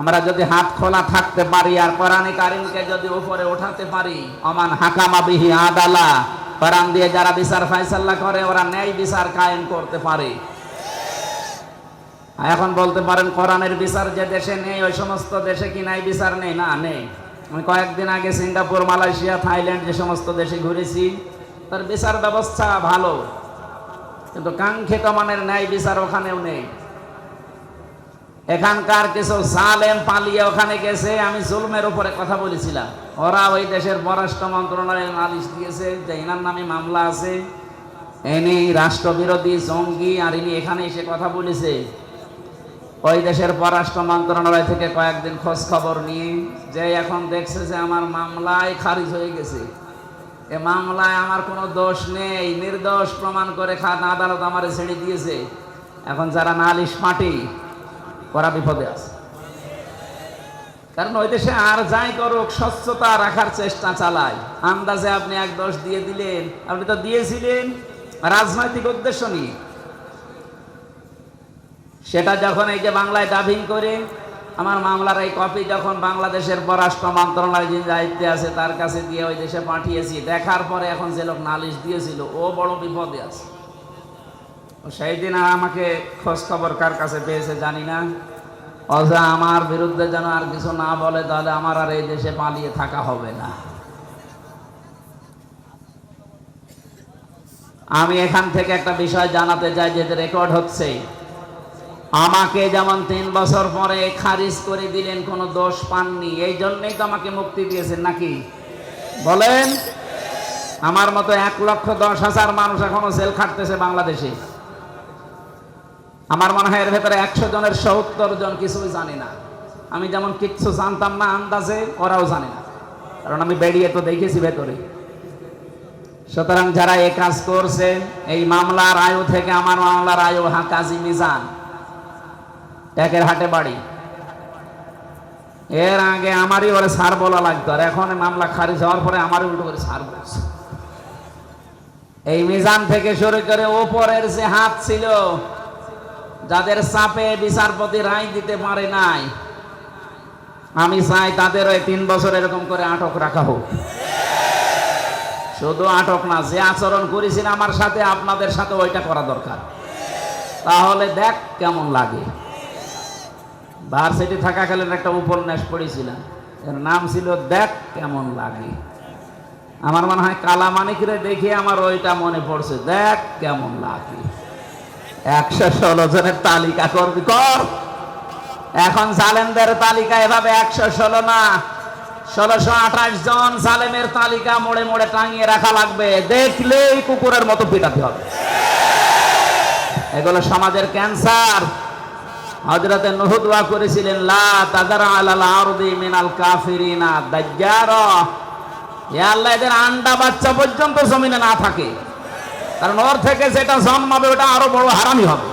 আমরা যদি হাত খোলা থাকতে পারি আর কোরআনে কারিমকে যদি উপরে ওঠাতে পারি, অমান হাকামা বিহি আদালা, কোরআন দিয়ে যারা বিচার ফাইসাল্লা করে, ওরা ন্যায় বিচার কায়েম করতে পারে। এখন বলতে পারেন, কোরআনের বিচার যে দেশে নেই, ওই সমস্ত দেশে কি নাই বিচার নেই? না, নেই। আমি কয়েকদিন আগে সিঙ্গাপুর, মালয়েশিয়া, থাইল্যান্ড যে সমস্ত দেশে ঘুরেছি, তার বিচার ব্যবস্থা ভালো। কিন্তু কাঙ্ক্ষিত মানের ন্যায় বিচার ওখানেও নেই। এখানকার কিছু সালেম পালিয়ে ওখানে গেছে, আমি জুলমের উপরে কথা বলেছিলাম। ওরা ওই দেশের পররাষ্ট্র মন্ত্রণালয়ে নালিশ দিয়েছে, যে এনার নামে মামলা আছে। এনি রাষ্ট্রবিরোধী জঙ্গি, আর ইনি এখানে এসে কথা বলেছে। ওই দেশের পররাষ্ট্র মন্ত্রণালয় থেকে কয়েকদিন খোঁজ খবর নিয়ে, যে এখন দেখছে যে আমার মামলায় খারিজ হয়ে গেছে। এ মামলায় আমার কোনো দোষ নেই, নির্দোষ প্রমাণ করে খান আদালত আমার ছেড়ে দিয়েছে। এখন যারা নালিশ মাটি ওরা বিপদে আছে। কারণ ওই দেশে আর যাই করুক, স্বচ্ছতা রাখার চেষ্টা চালায়। আন্দাজে আপনি এক দোষ দিয়ে দিলেন, আপনি তো দিয়েছিলেন রাজনৈতিক উদ্দেশ্য নিয়ে। সেটা যখন এই যে বাংলায় ডাবিং করে, আমার মামলার এই কপি যখন বাংলাদেশের পররাষ্ট্র মন্ত্রণালয় যিনি দায়িত্বে আছে, তার কাছে দিয়ে ওই দেশে পাঠিয়েছি। দেখার পরে এখন যে লোক নালিশ দিয়েছিল, ও বড় বিপদে আছে। সেই দিন আর আমাকে খোঁজ খবর কার কাছে পেয়েছে জানি না। অজা আমার বিরুদ্ধে যেন আর কিছু না বলে, তাহলে আমার আর এই দেশে পালিয়ে থাকা হবে না। আমি এখান থেকে একটা বিষয় জানাতে চাই যে রেকর্ড হচ্ছে। আমাকে যেমন তিন বছর পরে খারিজ করে দিলেন, কোনো দোষ পাননি। এই জন্যই তো আমাকে মুক্তি দিয়েছেন নাকি? বলেন। আমার মতো এক লক্ষ দশ হাজার মানুষ এখনও জেল খাটতেছে বাংলাদেশে। আমার মনে হয় এর ভেতরে একশো জনের সত্তর জন কিছুই জানি না। আমি যেমন কিচ্ছু জানতাম না আন্দাজে, ওরাও জানে না। কারণ আমি বেরিয়ে তো দেখেছি ভেতরে। সুতরাং যারা এ কাজ করছে, এই মামলার আয়ু থেকে আমার মামলার আয়ু হা কাজী মিজান। একের হাটে বাড়ি। এর আগে আমারই ওরে সার বলা লাগতো, আর এখন মামলা খারিজ হওয়ার পরে আমারই উল্টো করে সার বলছে। এই মিজান থেকে শুরু করে ওপরের যে হাত ছিল যাদের চাপে বিচারপতি রায় দিতে পারে নাই, আমি চাই তাদের ওই তিন বছর এরকম করে আটক রাখা হোক। শুধু আটক না, যে আচরণ করেছেন আমার সাথে, আপনাদের সাথে ওইটা করা দরকার। তাহলে দেখ কেমন লাগে। ভার্সিটি থাকাকালীন একটা উপন্যাস পড়েছিলাম, এর নাম ছিল দেখ কেমন লাগে। আমার মনে হয় কালা মানিকরে দেখে আমার ওইটা মনে পড়ছে, দেখ কেমন লাগে। একশো ষোলো জনের তালিকা করবি, কর। এখন জালেমদের তালিকা এভাবে একশো ষোলো না। ষোলোশো আঠাশ জন জালেমের তালিকা মোড়ে মোড়ে টাঙিয়ে রাখা লাগবে। দেখলেই কুকুরের মতো পিটাতে হবে। এগুলো সমাজের ক্যান্সার। হজরতে নহদুয়া করেছিলেন, লা তাদারা আলাল আরদি মিনাল কাফিরিনা দাজ্জার। আল্লাহ এদের আন্ডা বাচ্চা পর্যন্ত জমিনে না থাকে। কারণ ওর থেকে যেটা জন্মাবে ওটা আরও বড় হারামি হবে।